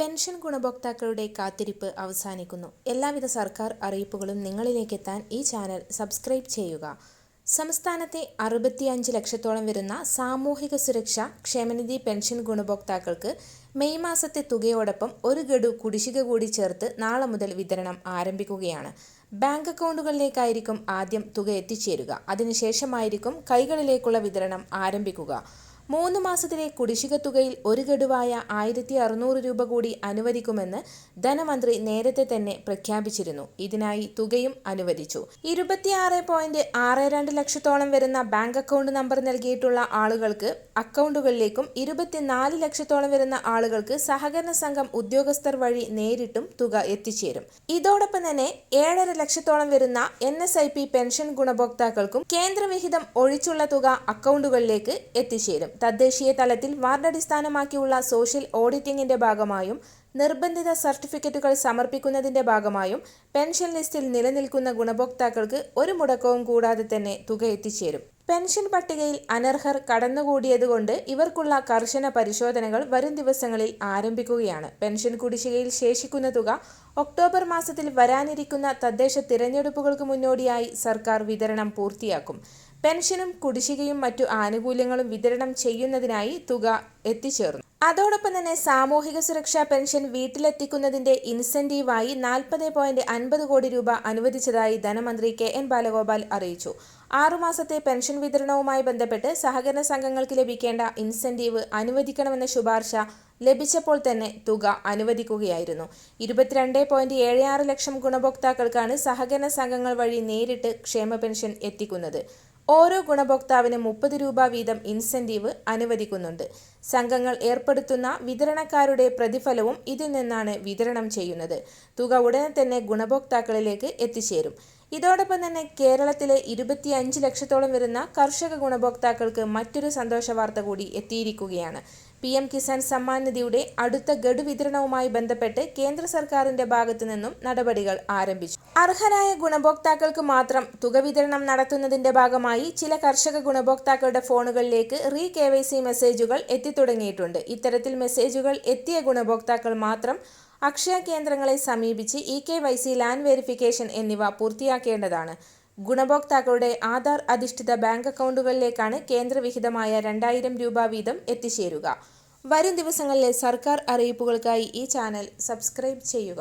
Pension ഗുണഭോക്താക്കളുടെ കാത്തിരിപ്പ് അവസാനിക്കുന്നു. എല്ലാവിധ സർക്കാർ അറിയിപ്പുകളും നിങ്ങളിലേക്ക് എത്താൻ ഈ ചാനൽ സബ്സ്ക്രൈബ് ചെയ്യുക. സംസ്ഥാനത്തെ അറുപത്തിയഞ്ച് ലക്ഷത്തോളം വരുന്ന സാമൂഹിക സുരക്ഷ ക്ഷേമനിധി പെൻഷൻ ഗുണഭോക്താക്കൾക്ക് മെയ് മാസത്തെ തുകയോടൊപ്പം ഒരു ഗഡു കുടിശ്ശിക കൂടി ചേർത്ത് നാളെ മുതൽ വിതരണം ആരംഭിക്കുകയാണ്. ബാങ്ക് അക്കൗണ്ടുകളിലേക്കായിരിക്കും ആദ്യം തുക എത്തിച്ചേരുക. അതിനുശേഷമായിരിക്കും കൈകളിലേക്കുള്ള വിതരണം ആരംഭിക്കുക. മൂന്ന് മാസത്തിലെ കുടിശ്ശിക തുകയിൽ ഒരു ഗഡുവായ ആയിരത്തി അറുന്നൂറ് രൂപ കൂടി അനുവദിക്കുമെന്ന് ധനമന്ത്രി നേരത്തെ തന്നെ പ്രഖ്യാപിച്ചിരുന്നു. ഇതിനായി തുകയും അനുവദിച്ചു. ഇരുപത്തിയാറ് പോയിന്റ് ആറ് രണ്ട് ലക്ഷത്തോളം വരുന്ന ബാങ്ക് അക്കൗണ്ട് നമ്പർ നൽകിയിട്ടുള്ള ആളുകൾക്ക് അക്കൗണ്ടുകളിലേക്കും ഇരുപത്തിനാല് ലക്ഷത്തോളം വരുന്ന ആളുകൾക്ക് സഹകരണ സംഘം ഉദ്യോഗസ്ഥർ വഴി നേരിട്ടും തുക എത്തിച്ചേരും. ഇതോടൊപ്പം തന്നെ ഏഴര ലക്ഷത്തോളം വരുന്ന N S I P pension ഗുണഭോക്താക്കൾക്കും കേന്ദ്രവിഹിതം ഒഴിച്ചുള്ള തുക അക്കൗണ്ടുകളിലേക്ക് എത്തിച്ചേരും. തദ്ദേശീയ തലത്തിൽ വാർഡ് അടിസ്ഥാനമാക്കിയുള്ള സോഷ്യൽ ഓഡിറ്റിംഗിന്റെ ഭാഗമായും നിർബന്ധിത സർട്ടിഫിക്കറ്റുകൾ സമർപ്പിക്കുന്നതിന്റെ ഭാഗമായും പെൻഷൻ ലിസ്റ്റിൽ നിലനിൽക്കുന്ന ഗുണഭോക്താക്കൾക്ക് ഒരു മുടക്കവും കൂടാതെ തന്നെ തുക എത്തിച്ചേരും. പെൻഷൻ പട്ടികയിൽ അനർഹർ കടന്നുകൂടിയതുകൊണ്ട് ഇവർക്കുള്ള കർശന പരിശോധനകൾ വരും ദിവസങ്ങളിൽ ആരംഭിക്കുകയാണ്. പെൻഷൻ കുടിശ്ശികയിൽ ശേഷിക്കുന്ന തുക ഒക്ടോബർ മാസത്തിൽ വരാനിരിക്കുന്ന തദ്ദേശ തിരഞ്ഞെടുപ്പുകൾക്ക് മുന്നോടിയായി സർക്കാർ വിതരണം പൂർത്തിയാക്കും. പെൻഷനും കുടിശ്ശികയും മറ്റു ആനുകൂല്യങ്ങളും വിതരണം ചെയ്യുന്നതിനായി തുക എത്തിച്ചേർന്നു. അതോടൊപ്പം തന്നെ സാമൂഹിക സുരക്ഷാ പെൻഷൻ വീട്ടിലെത്തിക്കുന്നതിന്റെ ഇൻസെന്റീവായി നാൽപ്പത് പോയിന്റ് അൻപത് കോടി രൂപ അനുവദിച്ചതായി ധനമന്ത്രി കെ എൻ ബാലഗോപാൽ അറിയിച്ചു. ആറുമാസത്തെ പെൻഷൻ വിതരണവുമായി ബന്ധപ്പെട്ട് സഹകരണ സംഘങ്ങൾക്ക് ലഭിക്കേണ്ട ഇൻസെന്റീവ് അനുവദിക്കണമെന്ന ശുപാർശ ലഭിച്ചപ്പോൾ തന്നെ തുക അനുവദിക്കുകയായിരുന്നു. ഇരുപത്തിരണ്ട് പോയിന്റ് ഏഴ് ആറ് ലക്ഷം ഗുണഭോക്താക്കൾക്കാണ് സഹകരണ സംഘങ്ങൾ വഴി നേരിട്ട് ക്ഷേമ പെൻഷൻ എത്തിക്കുന്നത്. ഓരോ ഗുണഭോക്താവിനും മുപ്പത് രൂപ വീതം ഇൻസെന്റീവ് അനുവദിക്കുന്നുണ്ട്. സംഘങ്ങൾ ഏർപ്പെടുത്തുന്ന വിതരണക്കാരുടെ പ്രതിഫലവും ഇതിൽ നിന്നാണ് വിതരണം ചെയ്യുന്നത്. തുക ഉടനെ തന്നെ ഗുണഭോക്താക്കളിലേക്ക് എത്തിച്ചേരും. ഇതോടൊപ്പം തന്നെ കേരളത്തിലെ ഇരുപത്തിയഞ്ച് ലക്ഷത്തോളം വരുന്ന കർഷക ഗുണഭോക്താക്കൾക്ക് മറ്റൊരു സന്തോഷ വാർത്ത കൂടി എത്തിയിരിക്കുകയാണ്. പി എം കിസാൻ സമ്മാൻ നിധിയുടെ അടുത്ത ഗഡു വിതരണവുമായി ബന്ധപ്പെട്ട് കേന്ദ്ര സർക്കാരിന്റെ ഭാഗത്തു നിന്നും നടപടികൾ ആരംഭിച്ചു. അർഹരായ ഗുണഭോക്താക്കൾക്ക് മാത്രം തുക വിതരണം നടത്തുന്നതിന്റെ ഭാഗമായി ചില കർഷക ഗുണഭോക്താക്കളുടെ ഫോണുകളിലേക്ക് റീ കെ വൈ സി മെസ്സേജുകൾ എത്തിത്തുടങ്ങിയിട്ടുണ്ട്. ഇത്തരത്തിൽ മെസ്സേജുകൾ എത്തിയ ഗുണഭോക്താക്കൾ മാത്രം അക്ഷയ കേന്ദ്രങ്ങളെ സമീപിച്ച് e K Y C land verification എന്നിവ പൂർത്തിയാക്കേണ്ടതാണ്. ഗുണഭോക്താക്കളുടെ ആധാർ അധിഷ്ഠിത ബാങ്ക് അക്കൗണ്ടുകളിലേക്കാണ് കേന്ദ്രവിഹിതമായ രണ്ടായിരം രൂപ വീതം എത്തിച്ചേരുക. വരും ദിവസങ്ങളിലെ സർക്കാർ അറിയിപ്പുകൾക്കായി ഈ ചാനൽ സബ്സ്ക്രൈബ് ചെയ്യുക.